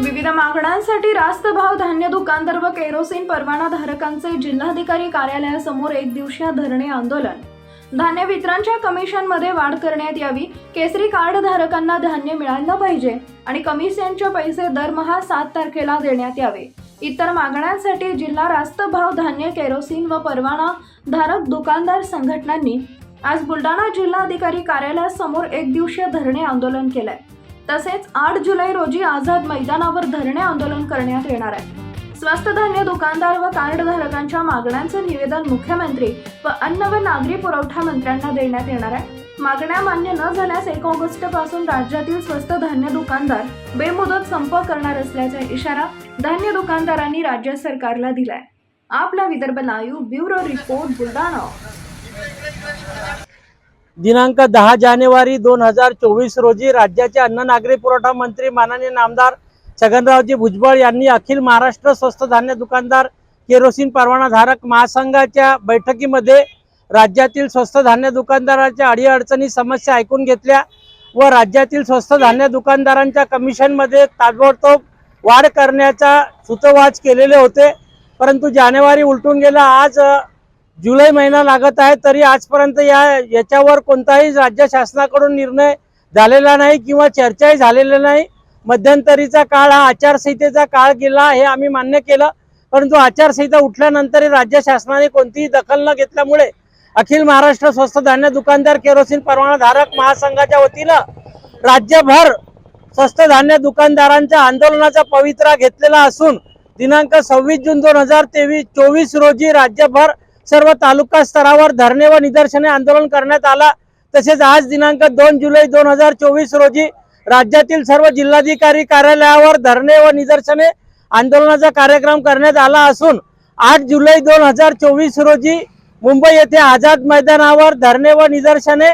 विविध मागण्यांसाठी रास्त भाव धान्य दुकानदार व केरोसिन परवाना धारकांचे जिल्हाधिकारी कार्यालयासमोर एक दिवसीय धरणे आंदोलन. धान्य वितरणच्या कमिशनमध्ये वाढ करण्यात यावी केसरी कार्ड धारकांना धान्य मिळालं पाहिजे आणि कमिशनचे पैसे दरमहा सात तारखेला देण्यात यावे. इतर मागण्यांसाठी जिल्हा रास्त भाव धान्य केरोसिन व परवाना धारक दुकानदार संघटनांनी आज बुलढाणा जिल्हाधिकारी कार्यालयासमोर एक दिवसीय धरणे आंदोलन केलंय. तसेच आठ जुलै रोजी आझाद मैदानावर धरणे आंदोलन करण्यात येणार आहे. स्वस्त धान्य दुकानदार व कार्डधारकांच्या मागण्यांचं निवेदन मुख्यमंत्री व अन्न व नागरी पुरवठा मंत्र्यांना देण्यात येणार आहे. मागण्या मान्य न झाल्यास एक ऑगस्टपासून राज्यातील स्वस्त धान्य दुकानदार बेमुदत संप करणार असल्याचा इशारा धान्य दुकानदारांनी राज्य सरकारला दिलाय. आपला Vidarbha live bureau report Buldhana. दिनांक दहा जानेवारी दोन हजार चोवीस रोजी राज्याचे अन्न नागरी पुरवठा मंत्री माननीय नामदार छगनरावजी भुजबळ यांनी अखिल महाराष्ट्र स्वस्त धान्य दुकानदार केरोसिन परवानाधारक महासंघाच्या बैठकीमध्ये राज्यातील स्वस्त धान्य दुकानदारांच्या अडीअडचणी समस्या ऐकून घेतल्या व राज्यातील स्वस्त धान्य दुकानदारांच्या कमिशनमध्ये ताबडतोब वाढ करण्याचा सुतोवाच केलेले होते. परंतु जानेवारी उलटून गेला. आज जुलै महिना लागत आहे तरी आजपर्यंत या याच्यावर कोणताही राज्य शासनाकडून निर्णय झालेला नाही किंवा चर्चाही झालेली नाही. मध्यंतरीचा काळ हा आचारसंहितेचा काळ गेला हे आम्ही मान्य केलं. परंतु आचारसंहिता उठल्यानंतरही राज्य शासनाने कोणतीही दखल न घेतल्यामुळे अखिल महाराष्ट्र स्वस्त धान्य दुकानदार केरोसिन परवाना धारक महासंघाच्या वतीनं राज्यभर स्वस्त धान्य दुकानदारांच्या आंदोलनाचा पवित्रा घेतलेला असून दिनांक सव्वीस जून दोन हजार तेवीस चोवीस रोजी राज्यभर सर्व तालुका स्तरावर धरणे व निदर्शने आंदोलन करण्यात आला. तसेच आज दिनांक दोन जुलै दोन हजार चोवीस रोजी राज्यातील सर्व जिल्हाधिकारी कार्यालयावर धरणे व निदर्शने आंदोलनाचा कार्यक्रम करण्यात आला असून आठ जुलै दोन हजार चोवीस रोजी मुंबई येथे आझाद मैदानावर धरणे व निदर्शने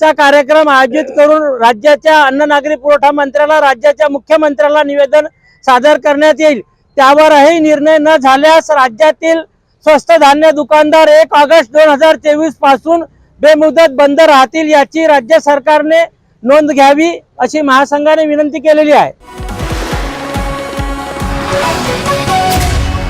चा कार्यक्रम आयोजित करून राज्याच्या अन्न नागरी पुरवठा मंत्र्याला राज्याच्या मुख्यमंत्र्याला निवेदन सादर करण्यात येईल. त्यावरही निर्णय न झाल्यास राज्यातील स्वस्त धान्य दुकानदार एक ऑगस्ट दोन हजार तेवीसपासून बेमुदत बंद राहतील याची राज्य सरकारने नोंद घ्यावी अशी महासंघाने विनंती केलेली आहे.